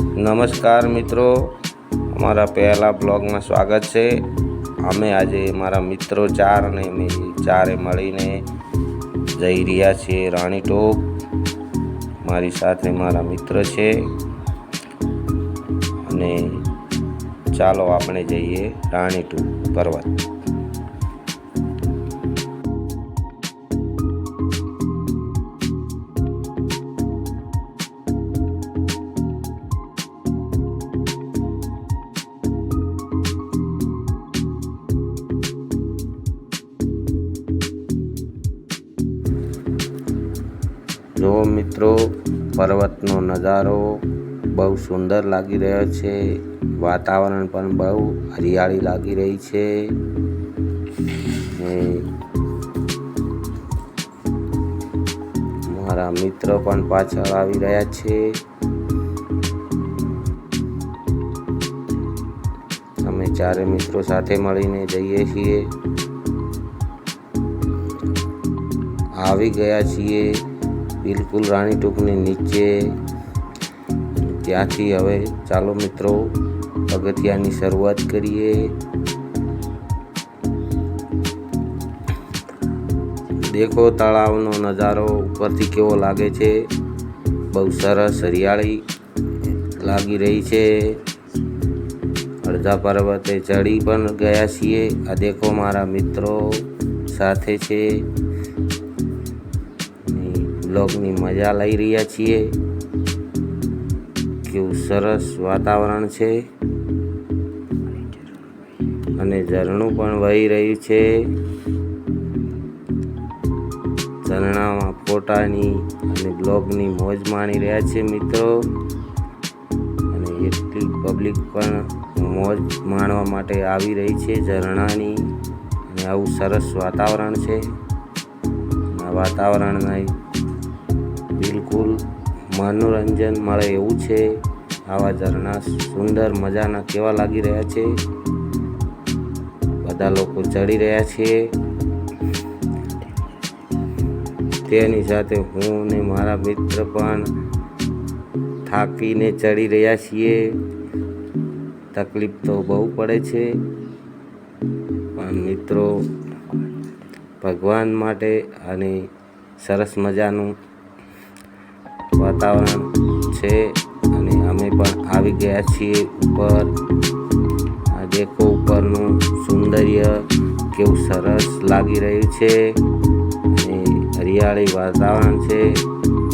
નમસ્કાર મિત્રો. અમારા પહેલા બ્લોગમાં સ્વાગત છે. અમે આજે મારા મિત્રો ચાર અને અમે ચારે મળીને જઈ રહ્યા છીએ રાણીટોપ મારી સાથે મારા મિત્ર છે. અને ચાલો આપણે જઈએ રાણીટોપ પર્વત. જો મિત્રો, પર્વતનો નજારો બહુ સુંદર લાગી રહ્યો છે. વાતાવરણ પણ બહુ હરિયાળી લાગી રહી છે. મારા મિત્ર પણ પાછળ આવી રહ્યા છે. અમે ચારે મિત્રો સાથે મળીને જઈએ છીએ. આવી ગયા છીએ. બિલકુલ રાણી ટૂંકની નીચે. ત્યાંથી હવે ચાલો મિત્રો પગથિયાની શરૂઆત કરીએ. દેખો તળાવનો નજારો, ઉપરથી કેવો લાગે છે? બહુ સરસ હરિયાળી લાગી રહી છે. અડધા પર્વતે ચડી પણ ગયા છીએ. આ દેખો મારા મિત્રો સાથે છે. બ્લોગની મજા લઈ રહ્યા છીએ. કેવું સરસ વાતાવરણ છે. અને ઝરણું પણ વહી રહ્યું છે. ઝરણામાં ફોટાની અને બ્લોગની મોજ માણી રહ્યા છે મિત્રો. અને એટલી પબ્લિક પણ મોજ માણવા માટે આવી રહી છે ઝરણાની. અને આવું સરસ વાતાવરણ છે. આ વાતાવરણના બિલકુલ મનોરંજન મળે એવું છે. આવા ઝરણા સુંદર મજાના કેવા લાગી રહ્યા છે? બધા લોકો ચડી રહ્યા છે. તેની સાથે હું ને મારા મિત્ર પણ થાકીને ચડી રહ્યા છીએ. તકલીફ તો બહુ પડે છે. પણ મિત્રો, ભગવાન માટે અને સરસ મજાનું વાતાવરણ છે અને અમે પણ આવી ગયા છીએ ઉપર. આ દેખો ઉપરનું સૌંદર્ય કેવું સરસ લાગી રહ્યું છે અને હરિયાળી વાતાવરણ છે.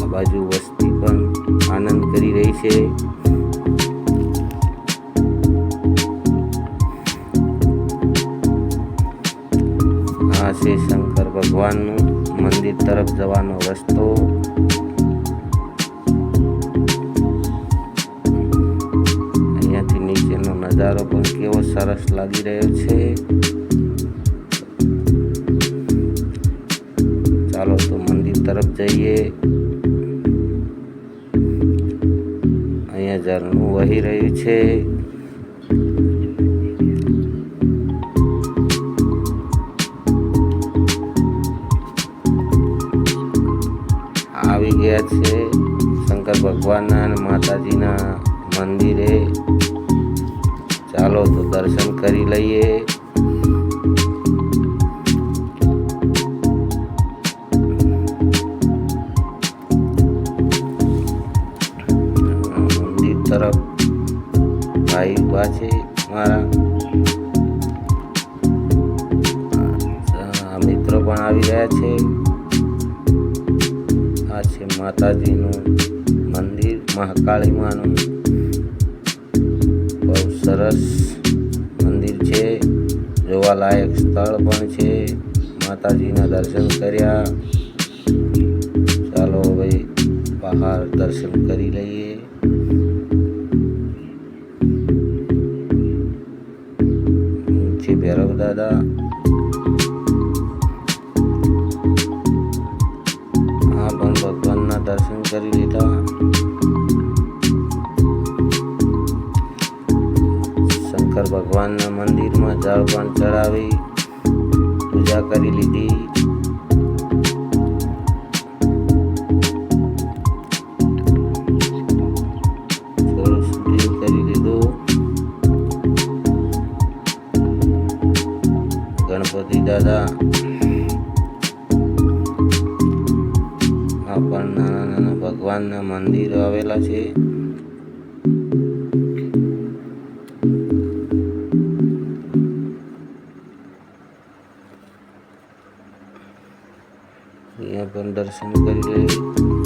આ બાજુ વસ્તી પણ આનંદ કરી રહી છે. આ છે શંકર ભગવાનનું મંદિર તરફ જવાનો રસ્તો. નજારો પણ કેવો સરસ લાગી રહ્યો છે. ચાલો તો મંદિર તરફ જઈએ. અહીંયા ઝરણું વહી રહ્યું છે. આવી ગયા છે શંકર ભગવાનના અને માતાજીના મંદિરે. ચાલો તો દર્શન કરી લઈએ. તરફ ભાઈ ઊભા છે મારા. મિત્રો પણ આવી રહ્યા છે. આ છે માતાજીનું મંદિર, મહાકાળી માનું સરસ મંદિર છે. જોવાલાયક સ્થળ પણ છે. માતાજીના દર્શન કર્યા. ચાલો હવે બહાર દર્શન કરી લઈએ. છે ભૈરવ દાદા. આ પણ ભગવાનના દર્શન કરી લીધા. શંકર ભગવાનના મંદિરમાં જળપાન ચડાવી, પૂજા કરી લીધી. કરી લીધું. ગણપતિ દાદા આ પણ નાના નાના ભગવાનના મંદિર આવેલા છે. અહીંયા પણ દર્શન કરી રહી